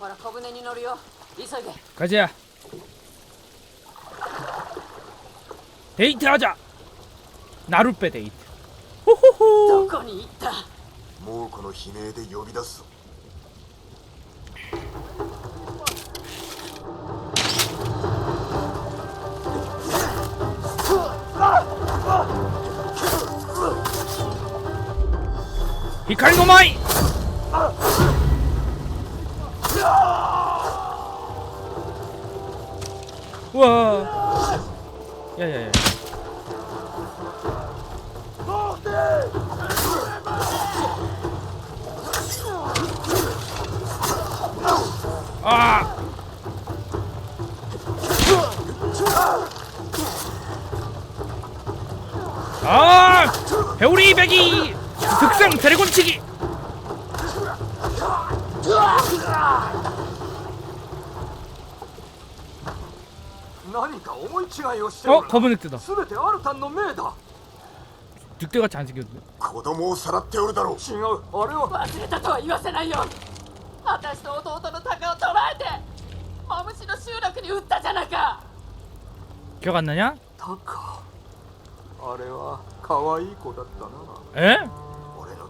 から小舟に乗るよ。急いでガチや。えイてあじゃ。なるっぺでいいほほほどこに行った？もうこの悲鳴で呼び出すぞ。光の舞 배기 특성 드래곤치기 何か思い違いをしてお 어 る 검은 늑대다 全てアルタンの命だ 늑대같이 안 생겼네 子供をさらっておるだろう違うあれは忘れたとは言わせないよ私と弟の鷹を捕らえてマムシの集落に撃ったじゃないか 기억 안 나냐? タカあれは可愛い子だったな 에? 俺の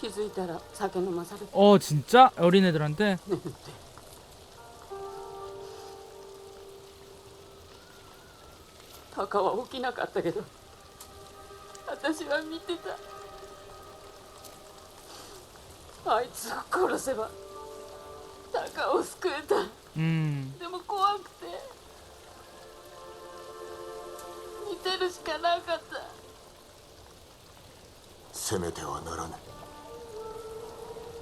気づいたら酒飲まされて 어 진짜 어린애들한테 眠ってタカは起きなかったけど私は見てたあいつを殺せばタカを救えた 음 でも怖くて見てるしかなかった攻めてはならぬ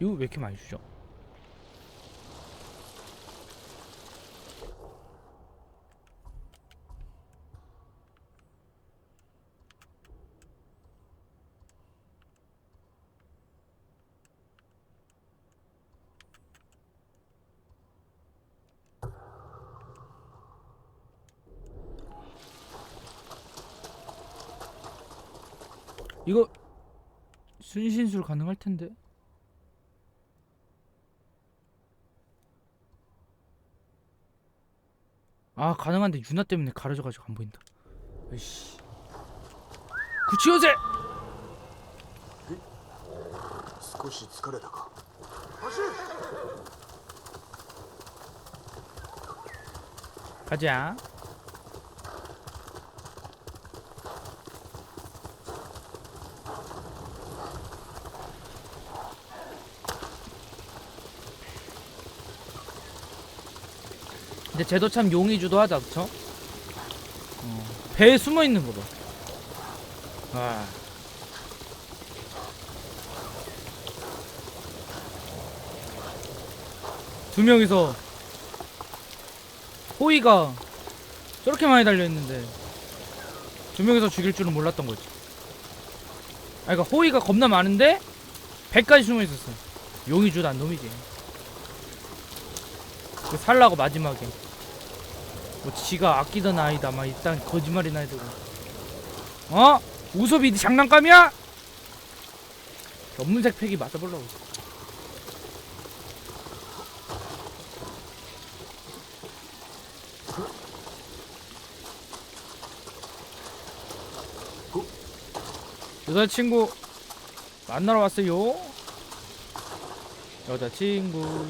이거 왜 이렇게 많이 주죠? 이거 순신술 가능할 텐데. 아 가능한데 유나 때문에 가려져가지고 안 보인다. 으이씨. 구치요새. 少し疲れたか 가자. 근데 쟤도 참 용의주도 하다, 그쵸? 어, 배에 숨어 있는 거 봐. 아. 두 명이서 호이가 저렇게 많이 달려 있는데 두 명이서 죽일 줄은 몰랐던 거지. 아 그러니까 호의가 겁나 많은데 배까지 숨어 있었어. 용의주 난 놈이지. 그 살라고 마지막에 뭐 지가 아끼던 아이다 막 일단 거짓말이나 해두고 어? 우섭이 장난감이야? 검은색 팩이 맞아보려고 여자친구 만나러 왔어요 여자친구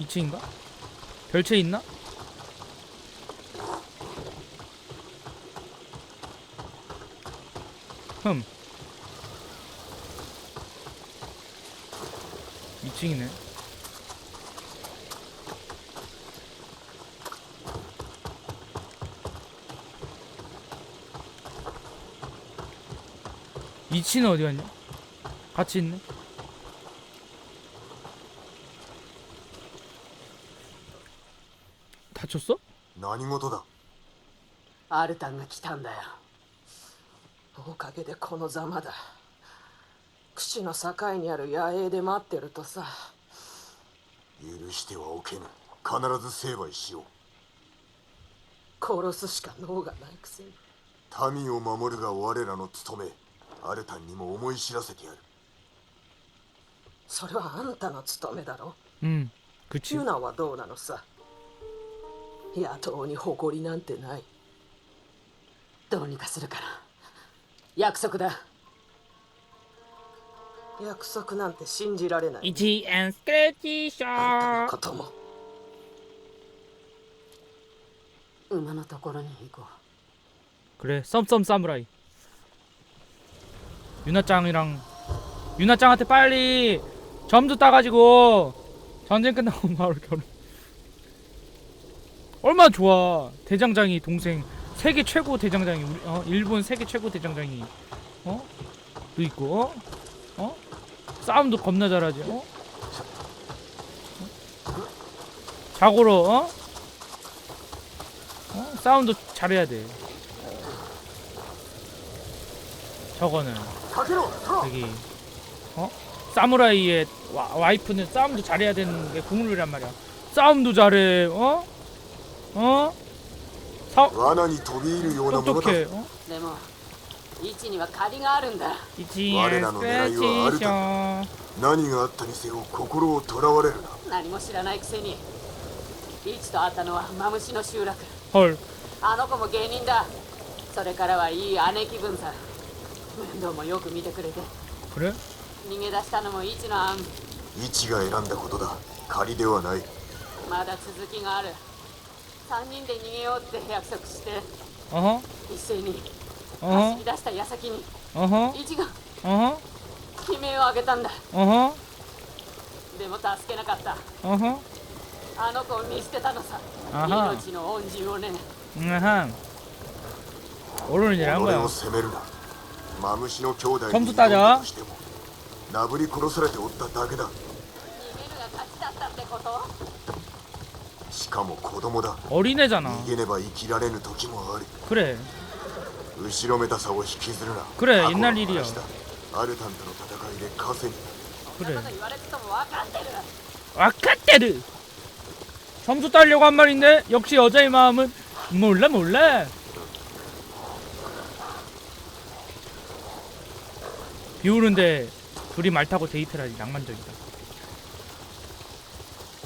2층인가? 별채 있나? 흠 2층이네 이치는 어디 갔냐? 같이 있네. 다쳤어? 何事だアルタンが来たんだよおかげでこのざまだ串の境にある野営で待ってるとさ許してはおけぬ必ず成敗しよう殺すしか脳がないくせに民を守るが我らの務めアルタンにも思い知らせてやるそれはあんたの務めだろ 응, 그치. ユナはどうなのさ 野党に誇りなんてないどうにかするから約束だ約束なんて信じられない 이치 앤 스크래치 あんたの 샷. ことも馬のところに行こ 그래, 썸썸 사무라이. 유나짱이랑 유나짱한테 빨리 점수 따가지고 전쟁 끝나고 바로 결혼. 얼마나 좋아 대장장이 동생 세계 최고 대장장이 우리 어 일본 세계 최고 대장장이 어또 있고 어? 어 싸움도 겁나 잘하지 어 자고로 어? 어? 싸움도 잘해야 돼 저거는 여기 어? 사무라이의 와, 이프는 싸움도 잘해야 되는 게 국룰이란 말이야 싸움도 잘해 어? 어? 사 罠に飛び入るようなものだ 똑똑해. 어? うでも位置には借りがあるんだ 이지我らの狙いはある 스페이션. 何があったにせよ心をとらわれるな何も知らないくせに位置と会ったのはマムシの集落 헐. あの子も芸人だそれからはいい姉貴分さ面倒もよく見てくれて 그래? 逃げ出したのも位置の案位置が選んだことだ仮ではないまだ続きがある 3人で逃げようって約束して、うん一斉に走り出した矢先に、うん一が、うん悲鳴を上げたんだ、うんでも助けなかった、うんあの子を見捨てたのさ、うん命の恩人をね、uh-huh. 俺を責めるな。マムシの兄弟にしても殴り殺されておっただけだ。逃げるが勝ちだったってこと？しかも子供だ 어린애잖아. 逃げねば生きられぬ時もある 그래. 後ろめたさを引きずるな 그래, 過去の 옛날 일이야. 話だアルタンとの戦いで稼ぎそんなこと言われてても分かってる 아카테르. 점수 따려고 한 말인데 역시 여자의 마음은 몰라 몰라. 비 오는데 둘이 말 타고 데이트를 하니 낭만적이다.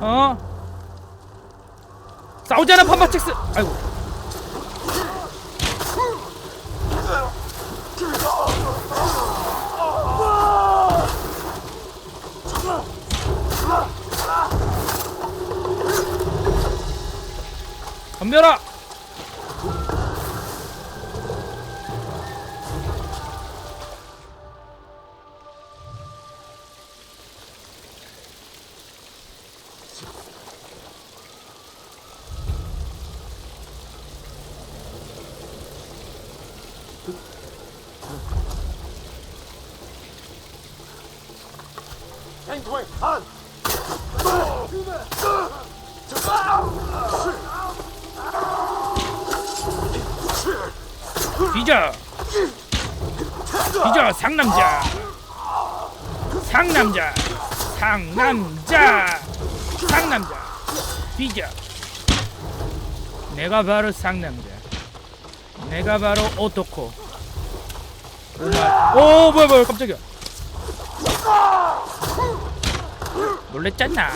어 싸우잖아 판마첵스. 아이고. 뒤져 뒤져 상남자. 상남자. 상남자. 상남자. 뒤져 내가 바로 상남자. 내가 바로 오토코. 오 뭐야 뭐야 깜짝이야 놀랬잖아.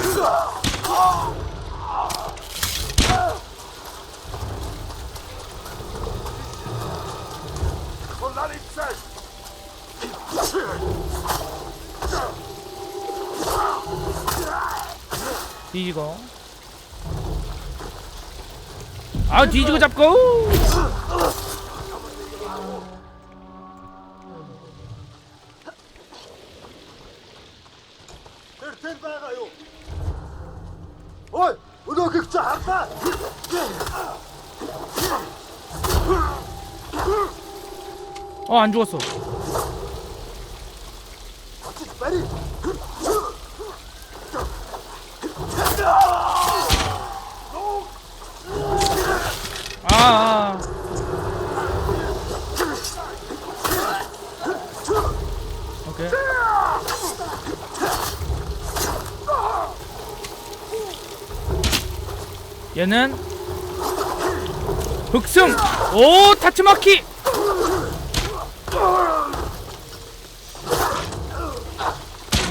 뒤지고 아 뒤지고 잡고 어 안 죽었어 빨리! 아, 아. 얘는 흑승. 오 타츠마키.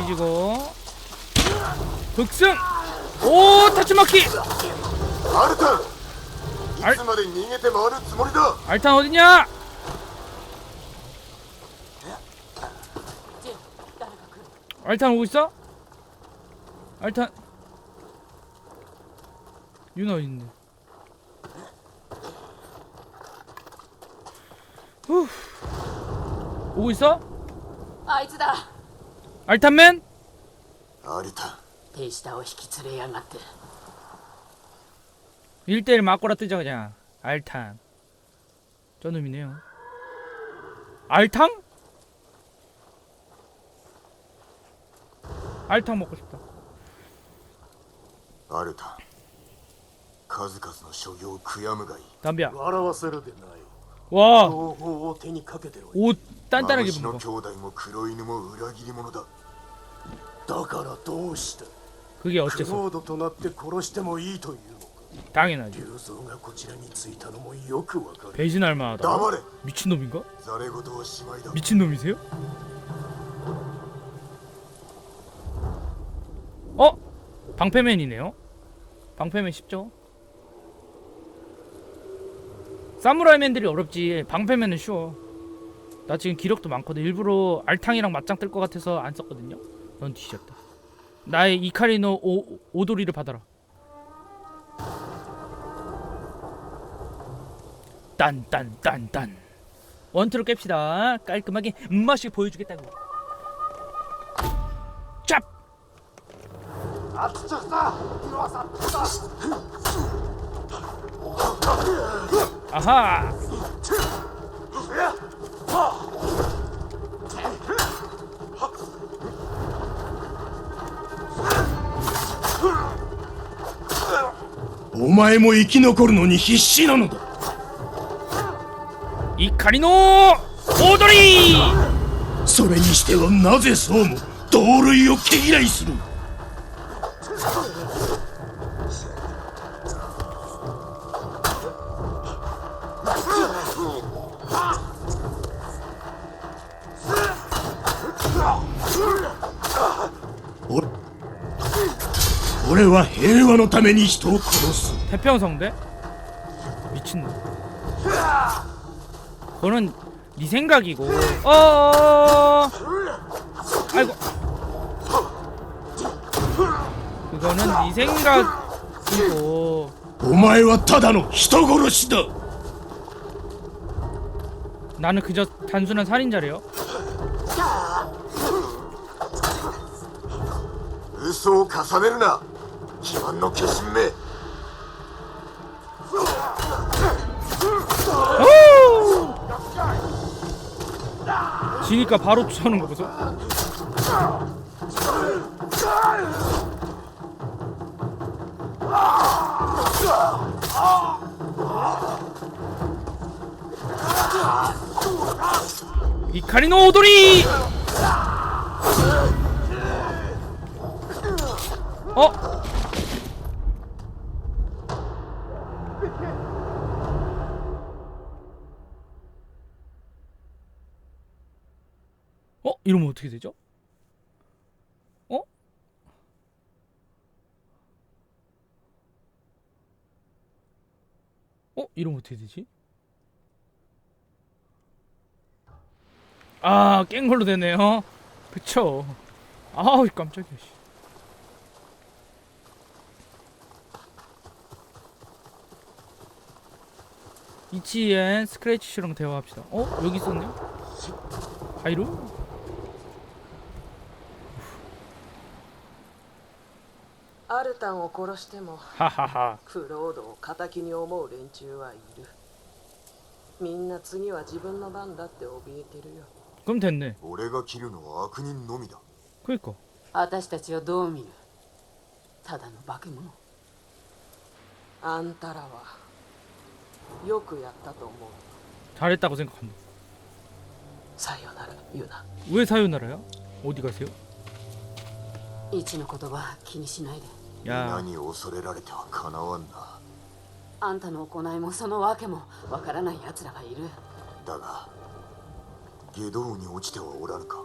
뒤지고 흑승. 오 타츠마키. アルタンあれいつまで逃げて回るつもりだ 알탄 어딨냐? ジン誰か来る 알탄 오고 있어? 알탄 유나 어딨는데 후 오고 있어? あいつだ 알탄맨? アリタン 手下を引き連れやがって 일대일 맞고라 뜨자 그냥 알탄 저 놈이네요 알탕? 알탕 먹고 싶다 アルタン数々の所業を悔やむがいい 담비야 笑わせるでない 와 情報を手にかけてろ 옷 단단하게 マムシ 입은 の 거 兄弟も黒犬も裏切り者だだからどうした 그게 ク 어째서 ロードとなって殺してもいいというのか 당연하지 竜蔵がこちらに着いたのもよくわかる 배신할 만하다 黙れ 미친놈인가? ざれ言はしまいだ 미친놈이세요? 어? 방패맨이네요 방패맨 쉽죠? 사무라이맨들이 어렵지 방패맨은 쉬워 나 지금 기력도 많거든 일부러 알탕이랑 맞짱 뜰 것 같아서 안 썼거든요 넌 뒤졌다 나의 이카리노 오, 오도리를 받아라. 딴딴딴딴. 원투로 깹시다. 깔끔하게 맛이 보여주겠다고. 짭. 아 진짜 이리 와서 아하. お前も生き残るのに必死なのだ。怒りの踊りそれにしてはなぜそうも同類を毛嫌いする？俺は平和のために人を殺す。 태평성대? 미친놈 그거는 네 생각이고 어 아이고 그거는 네 생각이고 お前はただの人殺しだ 나는 그저 단순한 살인자래요 嘘を重ねるな基盤の化身め 지니까 바로 쏘는 거 보소 이카리노 오도리 어? 어? 이러면 어떻게 되죠? 어? 어? 이러면 어떻게 되지? 아, 깬 걸로 되네요. 그쵸. 아우, 깜짝이야, 씨. 이치엔 스크래치 씨랑 대화합시다. 어? 여기 있었네? 하이루? アルタンを殺しても 하하하. クロードを敵に思う連中はいるみんな次は自分の番だって怯えてるよ 그럼 됐네. 俺が切るのは悪人のみだ 그니까. 私たちをどう見るただの化け物あんたらはよくやったと思う 잘했다고 생각합니다. さよならユナ 왜 사요나라요? 어디 가세요? 一の言葉気にしないで 야, 皆に恐れられてはかなわんなあんたの行いもその訳もわからない奴らがいるだが下道に落ちてはおらぬか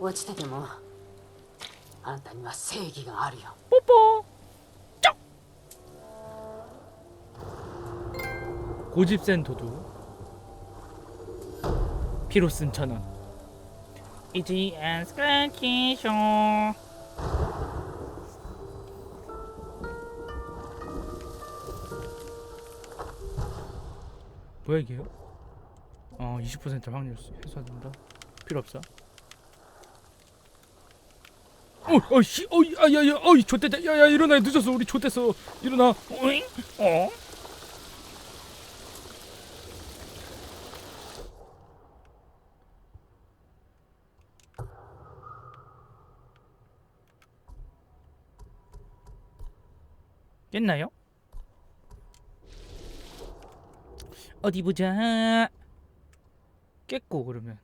落ちててもあんたには正義があるよ 뽀뽀. 쩍. 고집센 도둑. 피로 쓴 천원. 이지앤 스크래치 쇼. 뭐야 이게요? 어, 20% 확률 해소된다. 필요 없어. 어, 어씨, 어이, 아야야, 어이, 좆됐다, 야 야, 일어나, 늦었어, 우리 좆됐어, 일어나, 어잉, 어? 깼나요? 어디 보자. 깼고 그러면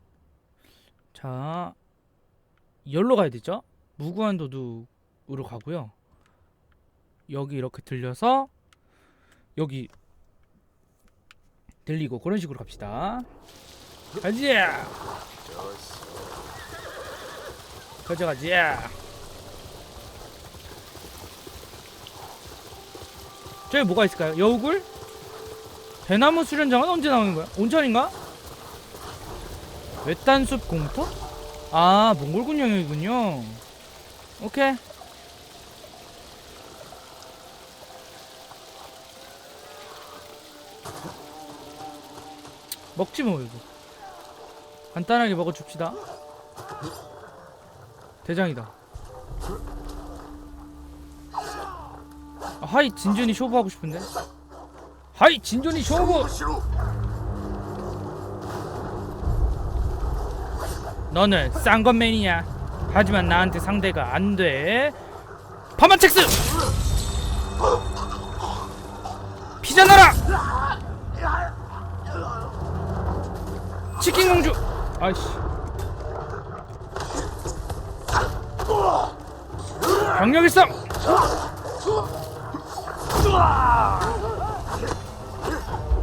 자 열로 가야 되죠? 무구한 도둑으로 가고요. 여기 이렇게 들려서 여기 들리고 그런 식으로 갑시다. 가자. 가자 가자. 저기 뭐가 있을까요? 여우굴? 대나무 수련장은 언제 나오는 거야? 온천인가? 외딴숲 공터? 아 몽골군 영역이군요. 오케이. 먹지 뭐 이거. 간단하게 먹어 줍시다. 대장이다. 아, 하이 진준이 쇼부 하고 싶은데. 하이 진준이 쇼부. しろ 너는 쌍건맨이야. 하지만 나한테 상대가 안 돼. 파마첵스! 피자 나라! 치킨 공주! 아이씨. 병력 일성!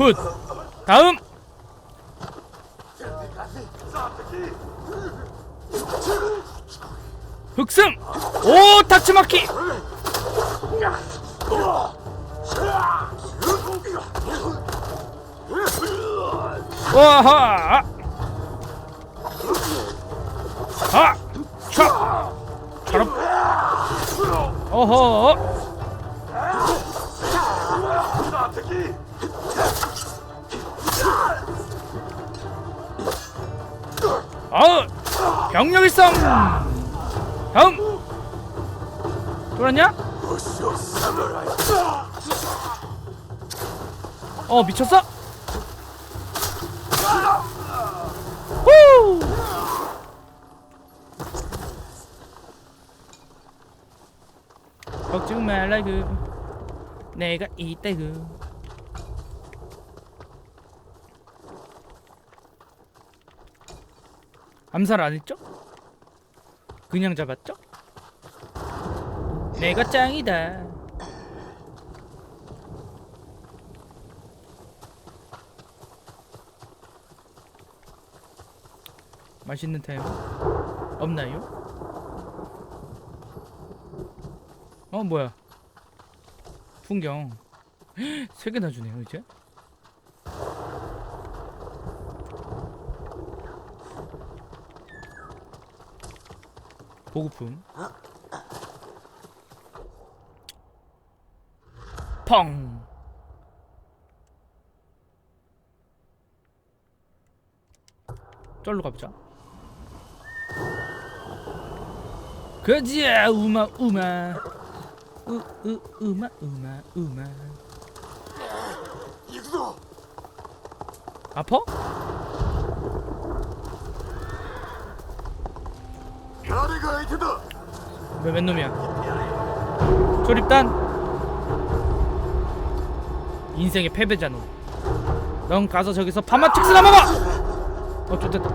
굿 다음. 흑승. 오 타츠마키. 와하. 아! 차! 차럽 어허 병력 일성 다음 돌았냐? 어 미쳤어? 후! 걱정 말라구 내가 이따구 암살 안 했죠? 그냥 잡았죠? 내가 짱이다 맛있는 템 없나요? 어 뭐야 풍경 세 개나 주네요 이제 보급품. 펑. 쫄로 가보자. 그지 우마 우마. 우우 우마 우마 우마. 아퍼? 왜 맨놈이야? 조립단. 인생의 패배자 놈넌 가서 저기서 파마 칙스나 먹어 어 좋됐다.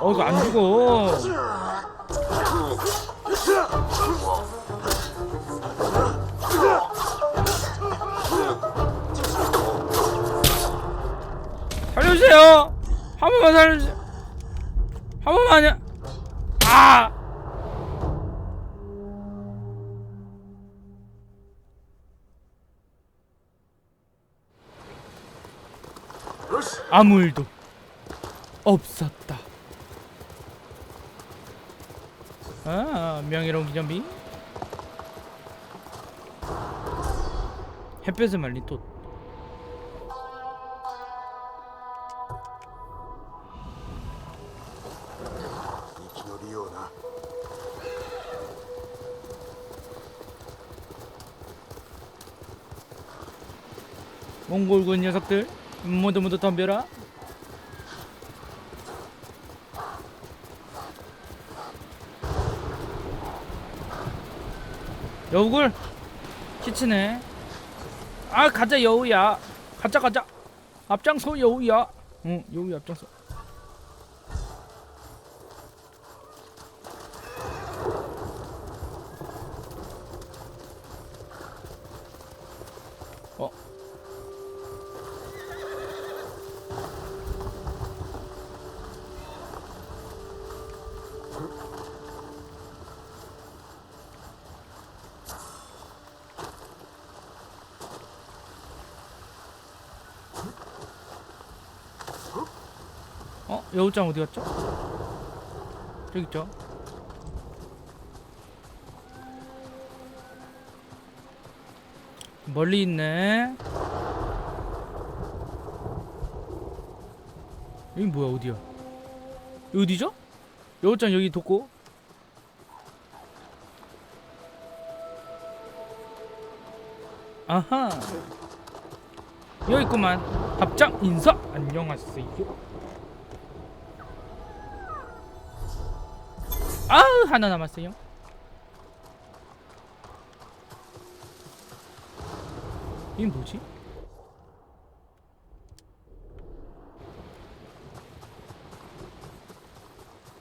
어 이거 안 죽어 번만 살려주세요 한 번만요 아! 아무 일도 없었다. 아 명예로운 기념비. 햇볕에 말린 돛 몽골군 녀석들. 모두 모두 덤벼라. 여우굴. 키치네. 아 가자 여우야. 가자 가자 앞장서 여우야. 응 여우야 앞장서 여우짱 어디 갔죠? 저기 있죠? 멀리 있네. 여기 뭐야 어디야? 여기 어디죠? 여우짱 여기 뒀고. 아하. 여기 있구만. 답장 인사. 안녕하세요 하나 남았어요. 이게 뭐지?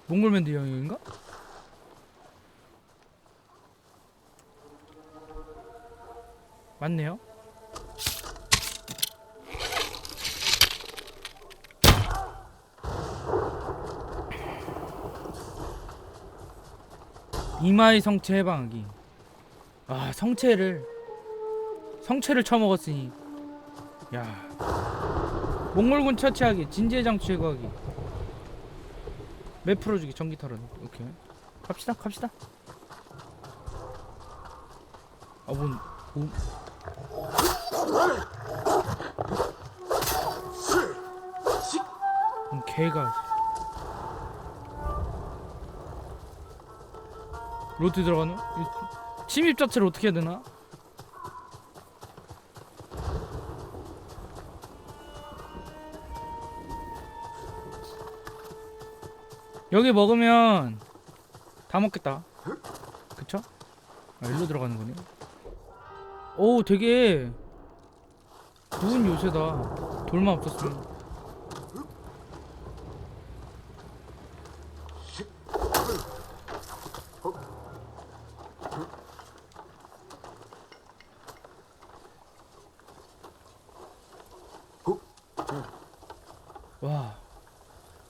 몽골맨드 영역인가? 맞네요. 이마의 성체 해방하기. 아 성체를 성체를 처먹었으니. 야 몽골군 처치하기 진지해장 제거하기. 맵 풀어주기 전기 탈환 오케이. 갑시다 갑시다. 아뭔 뭐, 뭔 개가 로드 들어가노? 이 침입 자체를 어떻게 해야 되나? 여기 먹으면 다 먹겠다. 그쵸? 아, 일로 들어가는 거네. 오, 되게 좋은 요새다. 돌만 없었으면. 와,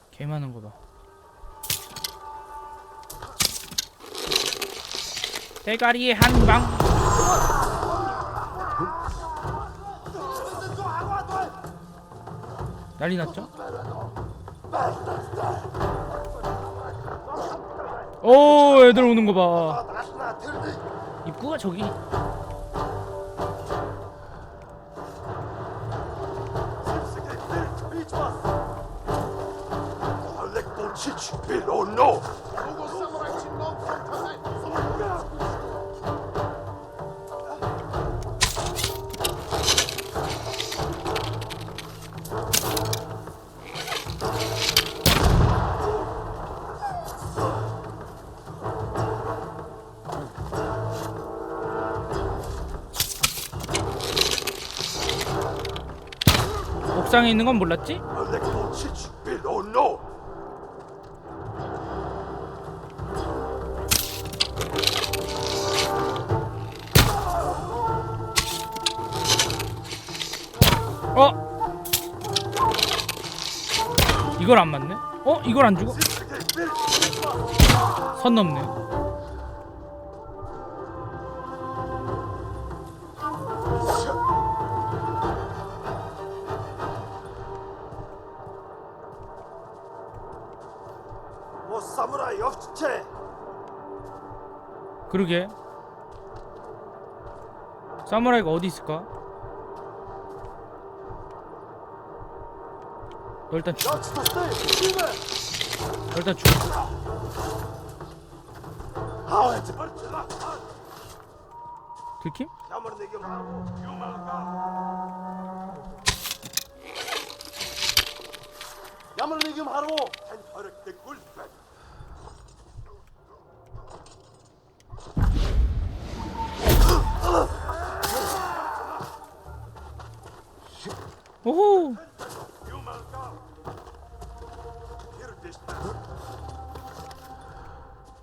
개 많은 거 봐. 대가리에 한 방. 난리 났죠? 오, 애들 오는 거 봐. 입구가 저기. 옥상에 있는 건 몰랐지? 어? 이걸 안 맞네? 어? 이걸 안 주고? 선 넘네. 뭐? 그러게. 사무라이가 어디 있을까? 너 일단 죽어. 너 일단 죽어. 들킴? 대 굴백 오호.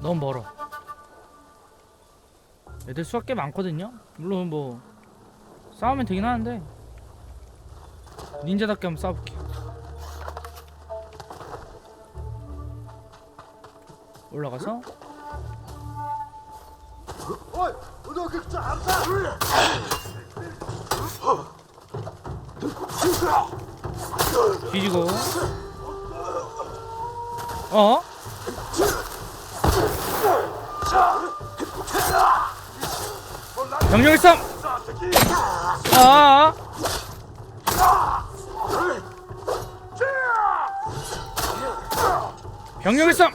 너무 멀어. 애들 수가 꽤 많거든요. 물론 뭐 싸우면 되긴 하는데 닌자답게 한번 싸볼게. 올라가서? 뒤지고 어? 아 병력 일삼